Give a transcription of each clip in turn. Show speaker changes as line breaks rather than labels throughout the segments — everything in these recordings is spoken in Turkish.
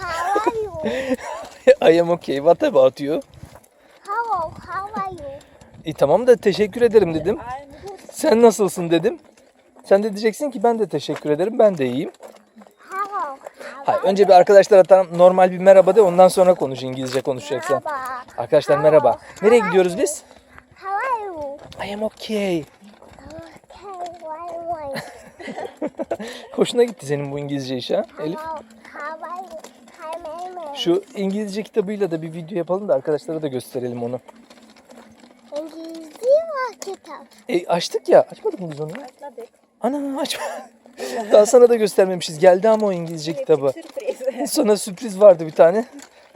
how are you?
I am okay. What about you?
Hello, how are you?
E tamam da teşekkür ederim dedim. Sen nasılsın dedim. Sen de diyeceksin ki ben de teşekkür ederim. Ben de iyiyim.
Hello, how
Hayır, önce bir arkadaşlara tam normal bir merhaba de ondan sonra konuş İngilizce konuşacaksan.
Merhaba.
Arkadaşlar merhaba. Nereye gidiyoruz biz?
How are you?
I am okay.
Okay, why, why?
Hoşuna gitti senin bu İngilizce işi ha Elif.
Hello, how are you? Hi, Mama.
Şu İngilizce kitabıyla da bir video yapalım da arkadaşlara da gösterelim onu.
İngilizce var kitap.
E açtık ya. Açmadık mı biz onu?
Başladık.
Ana açma. Daha sana da göstermemişiz. Geldi ama o İngilizce kitabı.
Sürpriz.
Sana sürpriz vardı bir tane.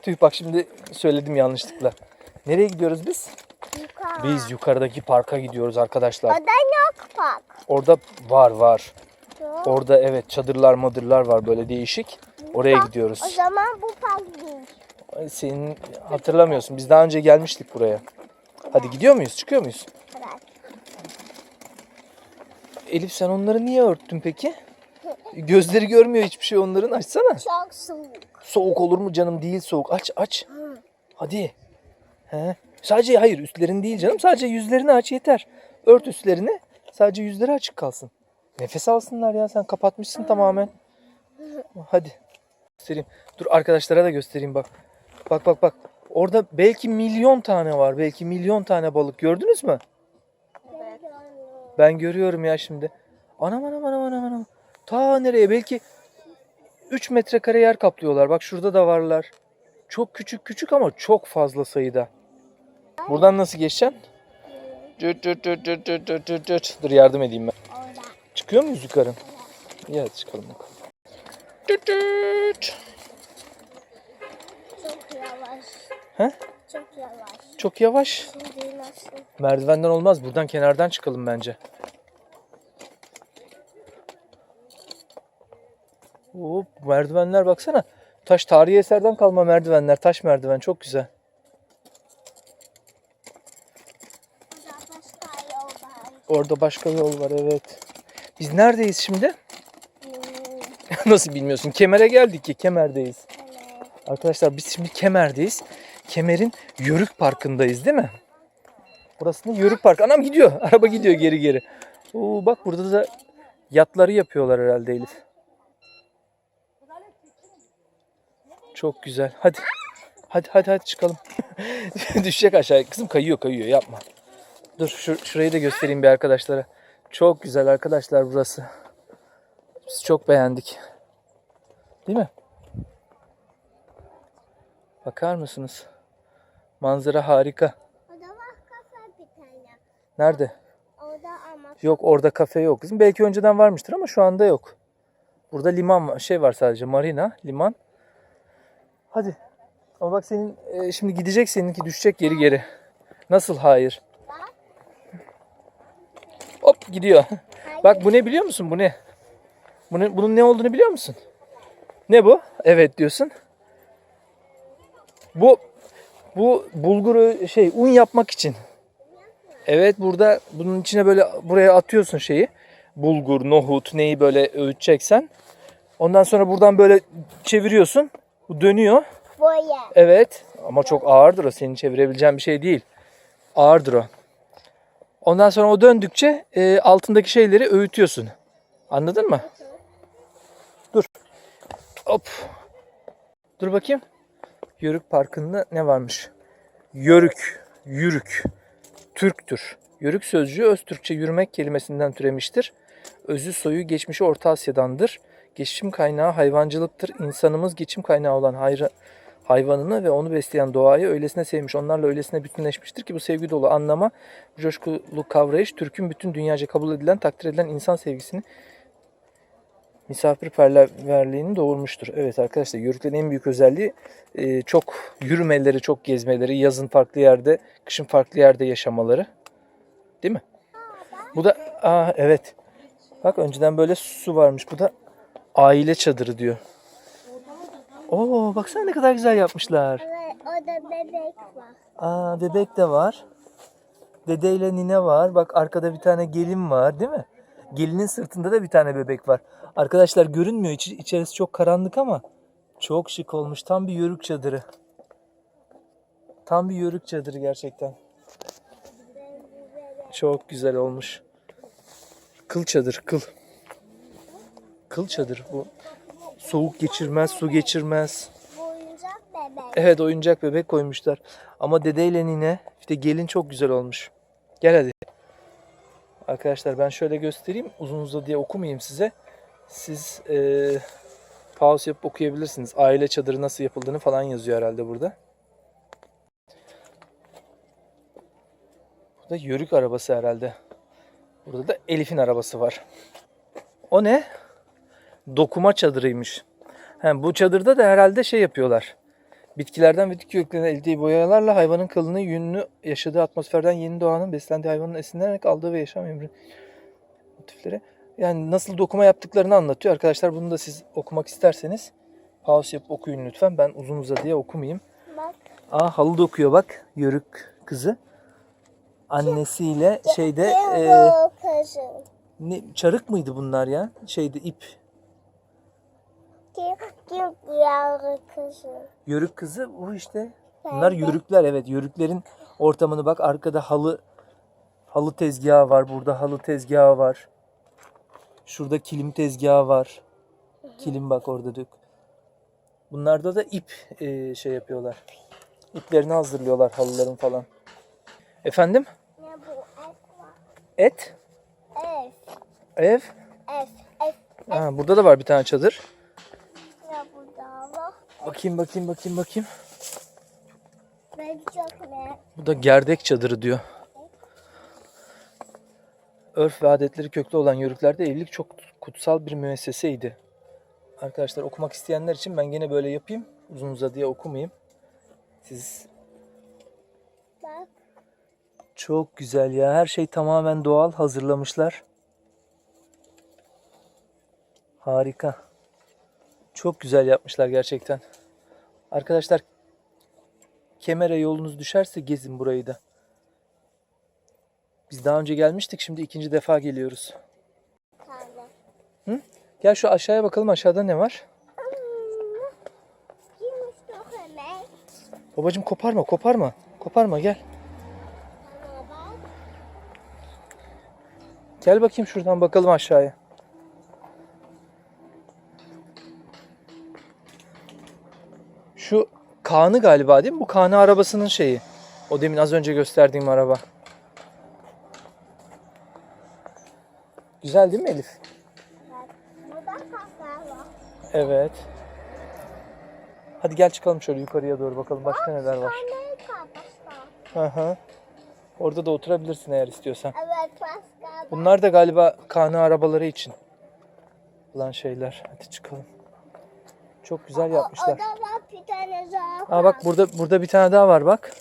Tüh bak şimdi söyledim yanlışlıkla. Nereye gidiyoruz biz?
Yukarı.
Biz yukarıdaki parka gidiyoruz arkadaşlar.
Orada yok bak.
Orada var var. Orada evet çadırlar madırlar var böyle değişik. Oraya
Bak, O
gidiyoruz.
zaman bu park değil.
Ay, Senin hatırlamıyorsun. Biz daha önce gelmiştik buraya. Hadi gidiyor muyuz? Çıkıyor muyuz?
Evet.
Elif sen onları niye örttün peki? Gözleri görmüyor hiçbir şey onların. Açsana.
Çok soğuk.
Soğuk olur mu canım? Değil soğuk. Aç aç. Hadi. He. Sadece hayır üstlerini değil canım. Sadece yüzlerini aç yeter. Ört üstlerini. Sadece yüzleri açık kalsın. Nefes alsınlar ya. Sen kapatmışsın tamamen. Hadi. Göstereyim. Dur arkadaşlara da göstereyim bak. Bak bak bak. Orada belki milyon tane var. Belki milyon tane balık. Gördünüz mü? Ben görüyorum ya şimdi. Anam anam anam anam anam. Ta nereye? Belki 3 metrekare yer kaplıyorlar. Bak şurada da varlar. Çok küçük küçük ama çok fazla sayıda. Buradan nasıl geçeceksin? Cırt cırt cırt cırt cırt cırt cırt cırt. Dur yardım edeyim ben. Çıkıyor muyuz yukarı? Hadi çıkalım bakalım.
Çok yavaş.
He?
Çok yavaş.
Çok yavaş. Merdivenden olmaz. Buradan kenardan çıkalım bence. Hop, merdivenler baksana. Taş tarihi eserden kalma merdivenler. Taş merdiven çok güzel.
Burada başka yol var.
Orada başka yol var evet. Biz neredeyiz şimdi? Nasıl bilmiyorsun? Kemer'e geldik ki Kemer'deyiz. Arkadaşlar biz şimdi Kemer'deyiz. Kemer'in Yörük Parkı'ndayız değil mi? Burası ne? Yörük Park. Anam gidiyor. Araba gidiyor geri geri. Oo, bak burada da yatları yapıyorlar herhalde Elif. Çok güzel. Hadi. Hadi hadi hadi çıkalım. Düşecek aşağıya. Kızım kayıyor kayıyor yapma. Dur şu, şurayı da göstereyim bir arkadaşlara. Çok güzel arkadaşlar burası. Biz çok beğendik. Değil mi? Bakar mısınız? Manzara harika.
Orada var kafe bir tane.
Nerede?
Orada ama
Yok orada kafe yok kızım. Belki önceden varmıştır ama şu anda yok. Burada liman var. Şey var sadece marina, liman. Hadi. Ama bak senin e, şimdi gidecek seninki düşecek geri geri. Nasıl hayır? Hop gidiyor. Bak bu ne biliyor musun? Bu ne? Bunun, bunun ne olduğunu biliyor musun? Ne bu? Evet diyorsun. Bu bu bulguru şey un yapmak için. Evet burada bunun içine böyle buraya atıyorsun şeyi. Bulgur, nohut neyi böyle öğüteceksen. Ondan sonra buradan böyle çeviriyorsun. Bu dönüyor.
boya.
Evet ama çok ağırdır o. Senin çevirebileceğin bir şey değil. Ağırdır o. Ondan sonra o döndükçe e, altındaki şeyleri öğütüyorsun. Anladın mı? Dur. Hop. Dur bakayım. Yörük Parkı'nda ne varmış? Yörük, yürük, Türktür. Yörük sözcüğü Öztürkçe yürümek kelimesinden türemiştir. Özü soyu geçmişi Orta Asya'dandır. Geçim kaynağı hayvancılıktır. İnsanımız geçim kaynağı olan hayra, hayvanını ve onu besleyen doğayı öylesine sevmiş, onlarla öylesine bütünleşmiştir ki bu sevgi dolu anlama, bu coşkulu kavrayış Türk'ün bütün dünyaca kabul edilen, takdir edilen insan sevgisini, misafirperverliğini doğurmuştur. Evet arkadaşlar Yörüklerin en büyük özelliği e, çok yürümeleri, çok gezmeleri, yazın farklı yerde, kışın farklı yerde yaşamaları. Değil mi? Bu da aa evet. Bak önceden böyle su varmış. Bu da aile çadırı diyor. Oo baksana ne kadar güzel yapmışlar.
Evet orada bebek var.
Aa bebek de var. Dedeyle nine var. Bak arkada bir tane gelin var değil mi? Gelinin sırtında da bir tane bebek var. Arkadaşlar görünmüyor. İç, içerisi çok karanlık ama Çok şık olmuş. Tam bir yörük çadırı. Tam bir yörük çadırı gerçekten. Çok güzel olmuş. Kıl çadır, kıl. Kıl çadır bu. Soğuk geçirmez, su geçirmez.
Oyuncak bebek.
Evet oyuncak bebek koymuşlar. Ama dedeyle nine işte gelin çok güzel olmuş. Gel hadi. Arkadaşlar ben şöyle göstereyim. Uzun uzadı diye okumayayım size. Siz eee pause yapıp okuyabilirsiniz. Aile çadırı nasıl yapıldığını falan yazıyor herhalde burada. Burada yörük arabası herhalde. Burada da Elif'in arabası var. O ne? Dokuma çadırıymış. He, bu çadırda da herhalde şey yapıyorlar. Bitkilerden ve bitki köklerinden elde boyalarla hayvanın kılını, yününü yaşadığı atmosferden yeni doğanın beslendiği hayvanın esinlenerek aldığı ve yaşam emri motifleri. Yani nasıl dokuma yaptıklarını anlatıyor. Arkadaşlar bunu da siz okumak isterseniz pause yapıp okuyun lütfen. Ben uzun uzadıya okumayayım.
Bak.
Aa halı dokuyor bak. Yörük kızı. Annesiyle şeyde e, ne, çarık mıydı bunlar ya? Şeyde ip.
Yavru kızım?
Yörük kızı bu işte. Bunlar yörükler evet. Yörüklerin ortamını bak arkada halı halı tezgahı var. Burada halı tezgahı var. Şurada kilim tezgahı var. Kilim bak orada dök. Bunlarda da ip e, şey yapıyorlar. İplerini hazırlıyorlar halıların falan. Efendim?
Ne bu? Ev.
Et,
Ev.
ev.
Ev. Ev.
Ha, burada da var bir tane çadır.
Ne bu da var?
Bakayım bakayım bakayım bakayım.
Ben çok ne?
Bu da gerdek çadırı diyor. Örf ve adetleri köklü olan yörüklerde evlilik çok kutsal bir müesseseydi. Arkadaşlar okumak isteyenler için ben gene böyle yapayım. Uzun uzadıya okumayayım. Siz
Bak.
çok güzel ya. Her şey tamamen doğal hazırlamışlar. Harika. Çok güzel yapmışlar gerçekten. Arkadaşlar Kemer'e yolunuz düşerse gezin burayı da. Biz daha önce gelmiştik. Şimdi ikinci defa geliyoruz.
Tane.
Gel şu aşağıya bakalım aşağıda ne var?
Hemen?
Babacım koparma koparma. Koparma gel. Gel bakayım şuradan bakalım aşağıya. Kaan'ı galiba değil mi? Bu Kaan'ı arabasının şeyi. O demin az önce gösterdiğim araba. Güzel değil mi Elif? Evet. Hadi gel çıkalım şöyle yukarıya doğru bakalım başka neler var. Hı hı. Orada da oturabilirsin eğer istiyorsan.
Evet.
Bunlar da galiba Kaan'ı arabaları için olan şeyler. Hadi çıkalım. Çok güzel yapmışlar.
Var bir tane daha.
Aa bak burada burada bir tane daha var bak.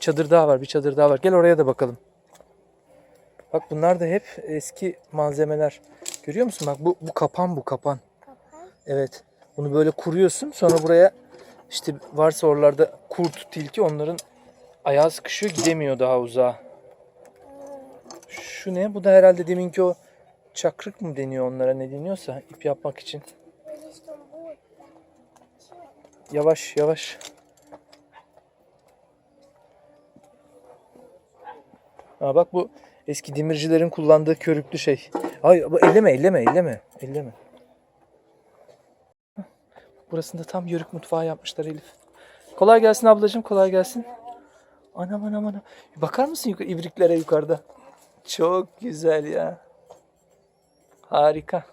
Çadır daha var, bir çadır daha var. Gel oraya da bakalım. Bak bunlar da hep eski malzemeler. Görüyor musun? Bak bu bu kapan bu kapan.
Kapan.
Evet. Bunu böyle kuruyorsun. Sonra buraya işte varsa oralarda kurt, tilki onların ayağı sıkışıyor gidemiyor daha uzağa. Şu ne? Bu da herhalde deminki o çakrık mı deniyor onlara ne deniyorsa ip yapmak için. Yavaş yavaş. Ha bak bu eski demircilerin kullandığı körüklü şey. Ay bu elleme elleme elleme elleme. Burasında tam yörük mutfağı yapmışlar Elif. Kolay gelsin ablacığım kolay gelsin. Anam anam anam. Bakar mısın yukarı, ibriklere yukarıda? Çok güzel ya. Harika.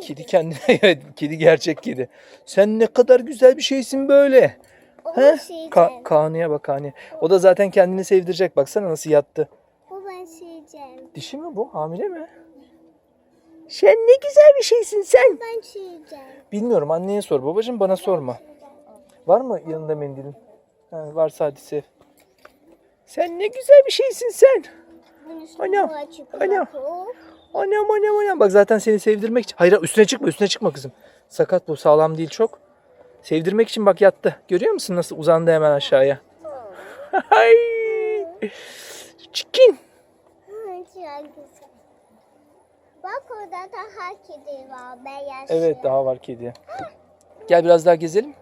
Kedi kendine evet kedi gerçek kedi. Sen ne kadar güzel bir şeysin böyle.
O
He?
şeyden.
Ka Kaan'ıya bak Kaan'ya. O da zaten kendini sevdirecek. Baksana nasıl yattı.
Bu ben şeyden.
Dişi mi bu? Hamile mi? Sen ne güzel bir şeysin sen.
Ben şeyden.
Bilmiyorum anneye sor. Babacığım bana sorma. Var mı yanında mendilin? Ha, varsa hadi sev. Sen ne güzel bir şeysin sen.
Bunun üstü
Anam,
bu açık.
anam.
bak.
Anam anam anam. Bak zaten seni sevdirmek için. Hayır üstüne çıkma üstüne çıkma kızım. Sakat bu sağlam değil çok. Sevdirmek için bak yattı. Görüyor musun nasıl uzandı hemen aşağıya. Ay. Çikin.
Bak orada daha kedi var. Beyaz.
Evet daha var kedi. Gel biraz daha gezelim.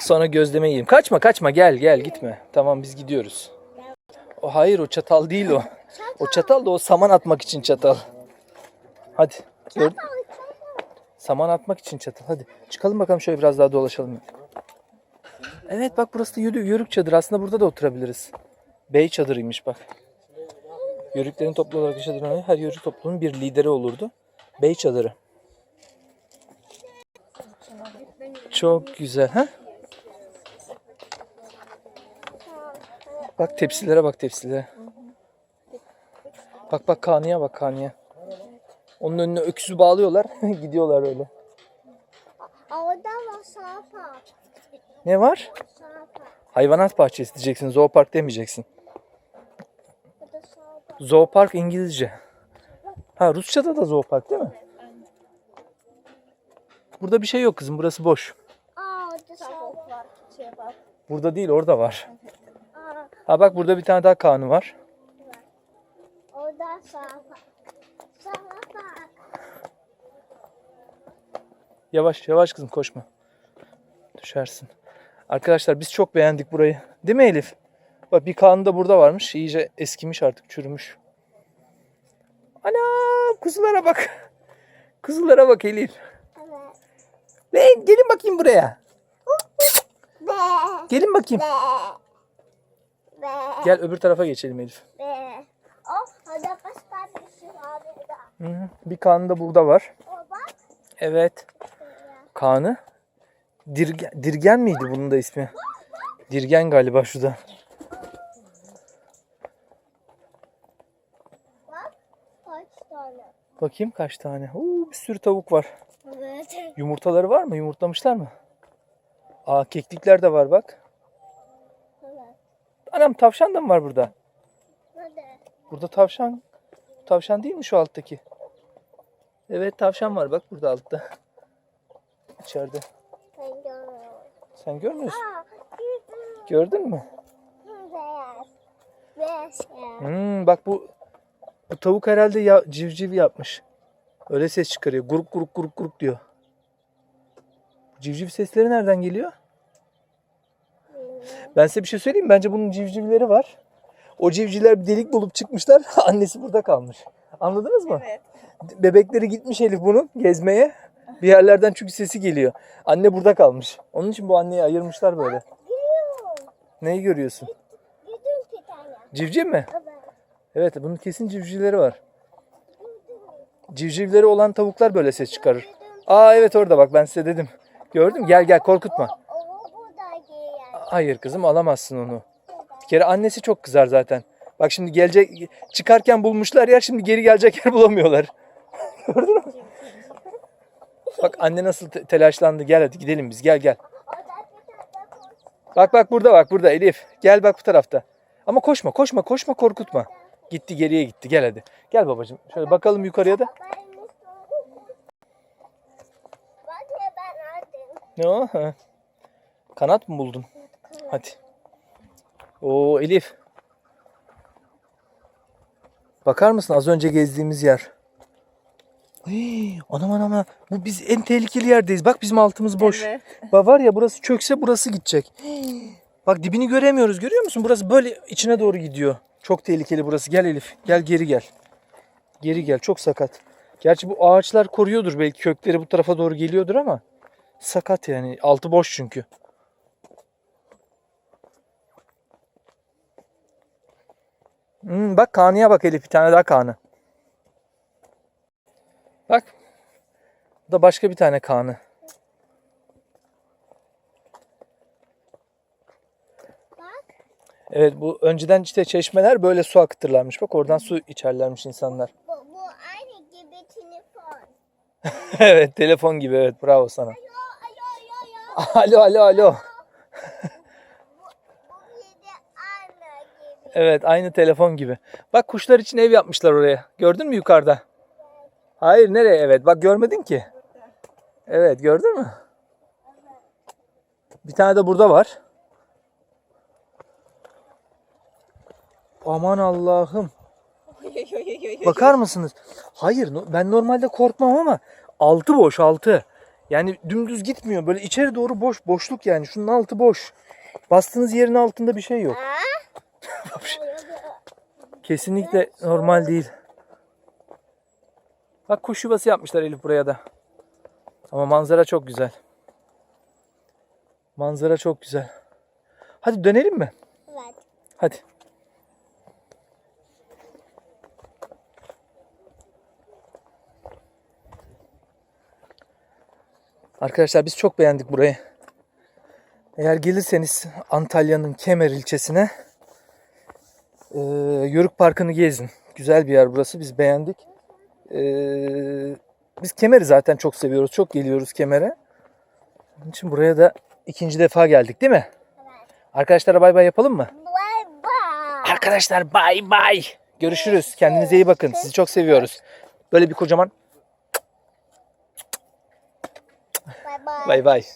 Sonra gözleme yiyeyim. Kaçma kaçma gel gel gitme. Tamam biz gidiyoruz. O hayır o çatal değil o. O çatal da o saman atmak için çatal. Hadi. Mü? Saman atmak için çatal. Hadi çıkalım bakalım şöyle biraz daha dolaşalım. Evet bak burası da yörük çadır. Aslında burada da oturabiliriz. Bey çadırıymış bak. Yörüklerin toplu olarak yaşadığı her yörük toplumunun bir lideri olurdu. Bey çadırı. Çok güzel. Ha? Bak tepsilere bak tepsilere. Bak bak kanıya bak kanıya. Onun önüne öküzü bağlıyorlar. Gidiyorlar öyle.
Orada var sapa.
Ne var?
Sapa.
Hayvanat bahçesi diyeceksin. Zoopark demeyeceksin. Zoopark İngilizce. Ha Rusça'da da zoopark değil mi? Burada bir şey yok kızım. Burası boş. Burada değil orada var.
Aa
Ha bak burada bir tane daha kanı var. Yavaş yavaş kızım koşma. Düşersin. Arkadaşlar biz çok beğendik burayı. Değil mi Elif? Bak bir kanı da burada varmış. İyice eskimiş artık çürümüş. Ana kuzulara bak. Kuzulara bak Elif.
Evet.
Lan gelin bakayım buraya.
Be.
Gelin bakayım. Gel öbür tarafa geçelim Elif.
Orada başka bir şey var burada.
Hı. Bir kanı da burada var.
O bak.
Evet. Kanı. Dirgen, Dirgen miydi bunun da ismi? Dirgen galiba şu da.
Bak. Kaç tane.
Bakayım kaç tane. Oo, bir sürü tavuk var.
Evet.
Yumurtaları var mı? Yumurtlamışlar mı? Aa keklikler de var bak.
Evet.
Anam tavşan da mı var burada? Burada tavşan. Tavşan değil mi şu alttaki? Evet tavşan var bak burada altta. İçeride.
Ben görüyorum.
Sen görmüyorsun.
Aa.
Gördün mü?
Beyaz. Beyaz ya.
Hmm, bak bu bu tavuk herhalde ya, civciv yapmış. Öyle ses çıkarıyor. Guruk guruk guruk guruk diyor. Civciv sesleri nereden geliyor? Ben size bir şey söyleyeyim? Bence bunun civcivleri var. O civcivler bir delik bulup çıkmışlar. Annesi burada kalmış. Anladınız mı?
Evet.
Bebekleri gitmiş Elif bunun gezmeye. Bir yerlerden çünkü sesi geliyor. Anne burada kalmış. Onun için bu anneyi ayırmışlar böyle. Neyi görüyorsun? Civciv mi?
Evet.
Evet bunun kesin civcivleri var. Civcivleri olan tavuklar böyle ses çıkarır. Aa evet orada bak ben size dedim. Gördüm gel gel korkutma. Hayır kızım alamazsın onu. Bir kere annesi çok kızar zaten. Bak şimdi gelecek çıkarken bulmuşlar yer şimdi geri gelecek yer bulamıyorlar. Gördün mü? Bak anne nasıl te- telaşlandı. Gel hadi gidelim biz gel gel. Bak bak burada bak burada Elif. Gel bak bu tarafta. Ama koşma koşma koşma korkutma. Gitti geriye gitti gel hadi. Gel babacığım şöyle bakalım yukarıya da. Ne o? Ha. Kanat mı buldun? Hadi. Oo Elif. Bakar mısın az önce gezdiğimiz yer? Hii, anam anam. Bu biz en tehlikeli yerdeyiz. Bak bizim altımız boş.
Evet.
Bak var ya burası çökse burası gidecek. Hii. Bak dibini göremiyoruz. Görüyor musun? Burası böyle içine doğru gidiyor. Çok tehlikeli burası. Gel Elif. Gel geri gel. Geri gel. Çok sakat. Gerçi bu ağaçlar koruyordur. Belki kökleri bu tarafa doğru geliyordur ama sakat yani. Altı boş çünkü. Hmm, bak kanıya bak Elif. Bir tane daha kanı. Bak. Bu da başka bir tane kanı.
Bak.
Evet bu önceden işte çeşmeler böyle su akıtırlarmış. Bak oradan su içerlermiş insanlar.
Bu, bu aynı gibi telefon.
evet telefon gibi evet bravo sana.
Alo alo alo.
Alo alo alo.
Bu bir de aynı gibi.
Evet aynı telefon gibi. Bak kuşlar için ev yapmışlar oraya. Gördün mü yukarıda? Hayır nereye evet bak görmedin ki. Evet gördün mü? Bir tane de burada var. Aman Allah'ım. Bakar mısınız? Hayır ben normalde korkmam ama altı boş altı. Yani dümdüz gitmiyor. Böyle içeri doğru boş boşluk yani. Şunun altı boş. Bastığınız yerin altında bir şey yok. Kesinlikle normal değil. Bak kuş yuvası yapmışlar Elif buraya da. Ama manzara çok güzel. Manzara çok güzel. Hadi dönelim mi?
Evet.
Hadi. Arkadaşlar biz çok beğendik burayı. Eğer gelirseniz Antalya'nın Kemer ilçesine e, Yörük Parkı'nı gezin. Güzel bir yer burası. Biz beğendik. E, biz Kemer'i zaten çok seviyoruz. Çok geliyoruz Kemer'e. Onun için buraya da ikinci defa geldik değil mi?
Evet.
Arkadaşlara bay bay yapalım mı?
Bye bye.
Arkadaşlar bay bay. Görüşürüz. Kendinize iyi bakın. Sizi çok seviyoruz. Böyle bir kocaman
Bye bye.
bay bay.